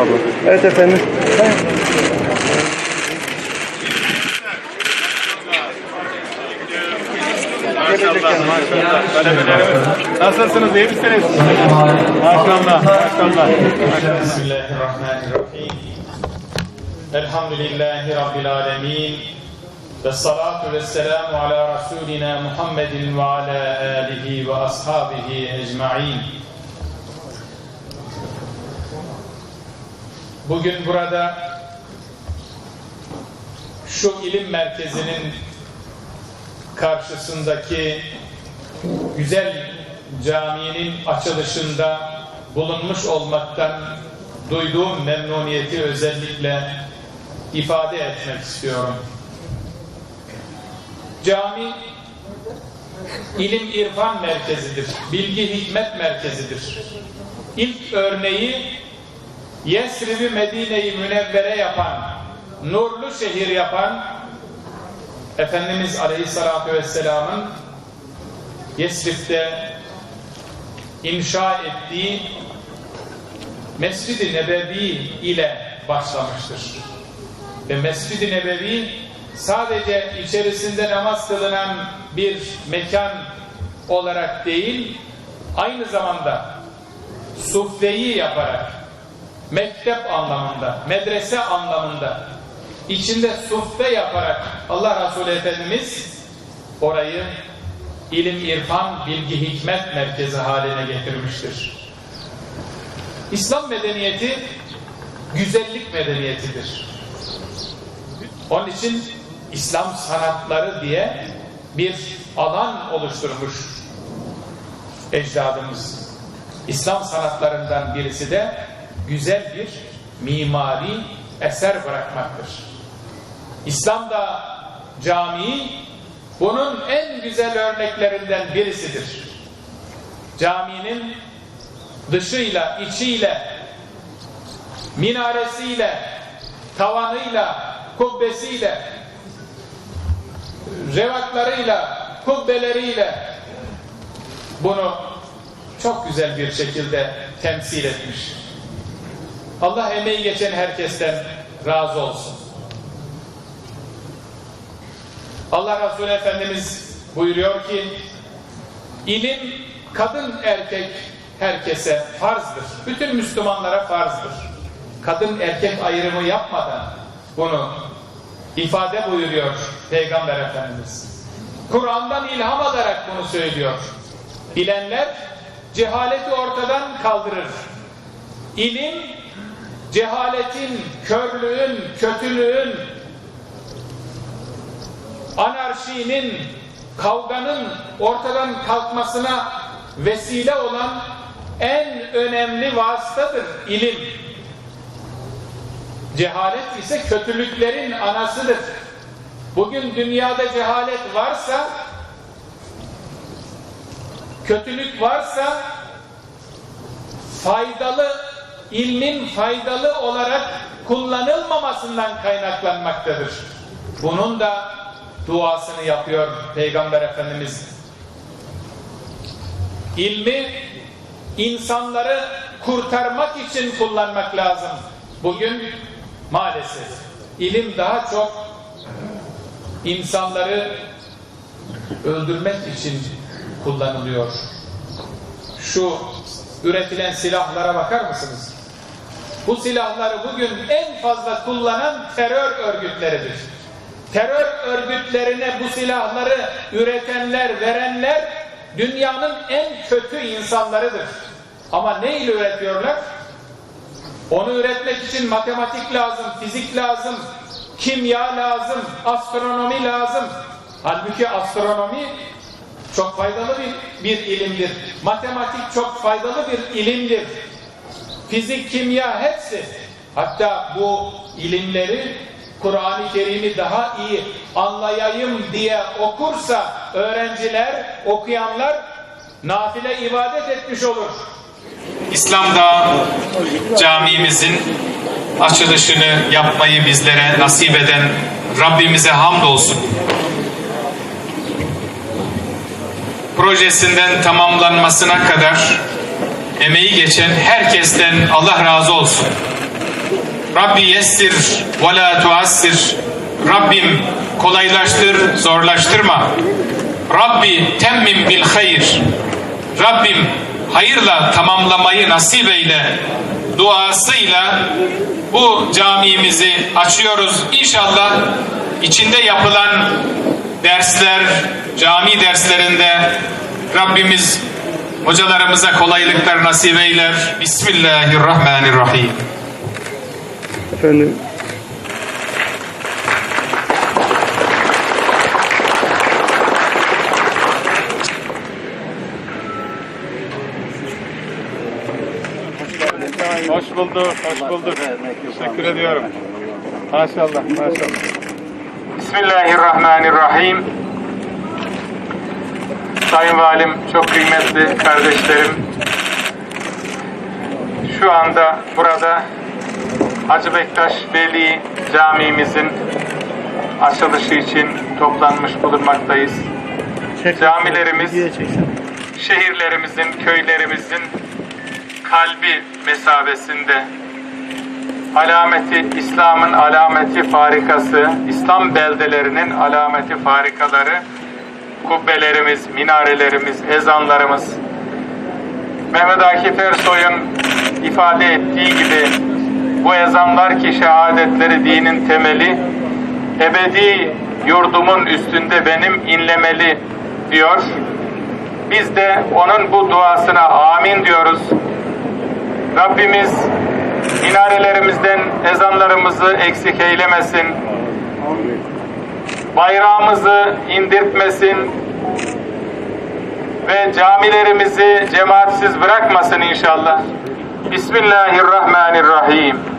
Abla. Evet efendim. Maşallah, maşallah. Talebelerimiz. Nasılsınız, iyi misiniz? Maşallah, maşallah. بسم الله الرحمن الرحيم الحمد لله رب العالمين والصلاة والسلام على رسولنا محمد وعلى آله Bugün burada şu ilim merkezinin karşısındaki güzel caminin açılışında bulunmuş olmaktan duyduğum memnuniyeti özellikle ifade etmek istiyorum. Cami ilim irfan merkezidir, bilgi hikmet merkezidir. İlk örneği Yesrib'i Medine'yi münevvere yapan, nurlu şehir yapan Efendimiz Aleyhisselatü Vesselam'ın Yesrib'de inşa ettiği Mescid-i Nebevi ile başlamıştır. Ve Mescid-i Nebevi sadece içerisinde namaz kılınan bir mekan olarak değil, aynı zamanda sufreyi yaparak, mektep anlamında, medrese anlamında, içinde sufre yaparak Allah Resulü Efendimiz orayı ilim, irfan, bilgi, hikmet merkezi haline getirmiştir. İslam medeniyeti güzellik medeniyetidir. Onun için İslam sanatları diye bir alan oluşturmuş ecdadımız. İslam sanatlarından birisi de güzel bir mimari eser bırakmaktır. İslam'da cami bunun en güzel örneklerinden birisidir. Caminin dışıyla, içiyle, minaresiyle, tavanıyla, kubbesiyle, revaklarıyla, kubbeleriyle bunu çok güzel bir şekilde temsil etmiş. Allah emeği geçen herkesten razı olsun. Allah Resulü Efendimiz buyuruyor ki ilim kadın erkek herkese farzdır. Bütün Müslümanlara farzdır. Kadın erkek ayrımı yapmadan bunu ifade buyuruyor Peygamber Efendimiz. Kur'an'dan ilham alarak bunu söylüyor. Bilenler cehaleti ortadan kaldırır. İlim cehaletin, körlüğün, kötülüğün, anarşinin, kavganın ortadan kalkmasına vesile olan en önemli vasıtadır ilim. Cehalet ise kötülüklerin anasıdır. Bugün dünyada cehalet varsa, kötülük varsa, faydalı, ilmin faydalı olarak kullanılmamasından kaynaklanmaktadır. Bunun da duasını yapıyor Peygamber Efendimiz. İlmi insanları kurtarmak için kullanmak lazım. Bugün maalesef ilim daha çok insanları öldürmek için kullanılıyor. Şu üretilen silahlara bakar mısınız? Bu silahları bugün en fazla kullanan terör örgütleridir. Terör örgütlerine bu silahları üretenler, verenler dünyanın en kötü insanlarıdır. Ama ne ile üretiyorlar? Onu üretmek için matematik lazım, fizik lazım, kimya lazım, astronomi lazım. Halbuki astronomi çok faydalı bir, bir ilimdir. Matematik çok faydalı bir ilimdir. Fizik, kimya hepsi. Hatta bu ilimleri Kur'an-ı Kerim'i daha iyi anlayayım diye okursa öğrenciler, okuyanlar nafile ibadet etmiş olur. İslam'da camimizin açılışını yapmayı bizlere nasip eden Rabbimize hamdolsun. Projesinden tamamlanmasına kadar emeği geçen herkesten Allah razı olsun. Rabbi yessir ve la tuassir. Rabbim kolaylaştır, zorlaştırma. Rabbi temmim bil hayır. Rabbim hayırla tamamlamayı nasip eyle duasıyla bu camimizi açıyoruz. İnşallah içinde yapılan dersler, cami derslerinde Rabbimiz hocalarımıza kolaylıklar nasip eyler. Bismillahirrahmanirrahim. Efendim Hoş bulduk, hoş bulduk. Teşekkür ediyorum. Maşallah, maşallah. Bismillahirrahmanirrahim. Sayın Valim, çok kıymetli kardeşlerim. Şu anda burada Hacı Bektaş Veli Camimizin açılışı için toplanmış bulunmaktayız. Camilerimiz, şehirlerimizin, köylerimizin kalbi mesabesinde alameti, İslam'ın alameti farikası, İslam beldelerinin alameti farikaları, kubbelerimiz, minarelerimiz, ezanlarımız, Mehmet Akif Ersoy'un ifade ettiği gibi bu ezanlar ki şehadetleri dinin temeli, ebedi yurdumun üstünde benim inlemeli diyor. Biz de onun bu duasına amin diyoruz. Rabbimiz minarelerimizden ezanlarımızı eksik eylemesin. Bayrağımızı indirtmesin ve camilerimizi cemaatsiz bırakmasın inşallah. Bismillahirrahmanirrahim.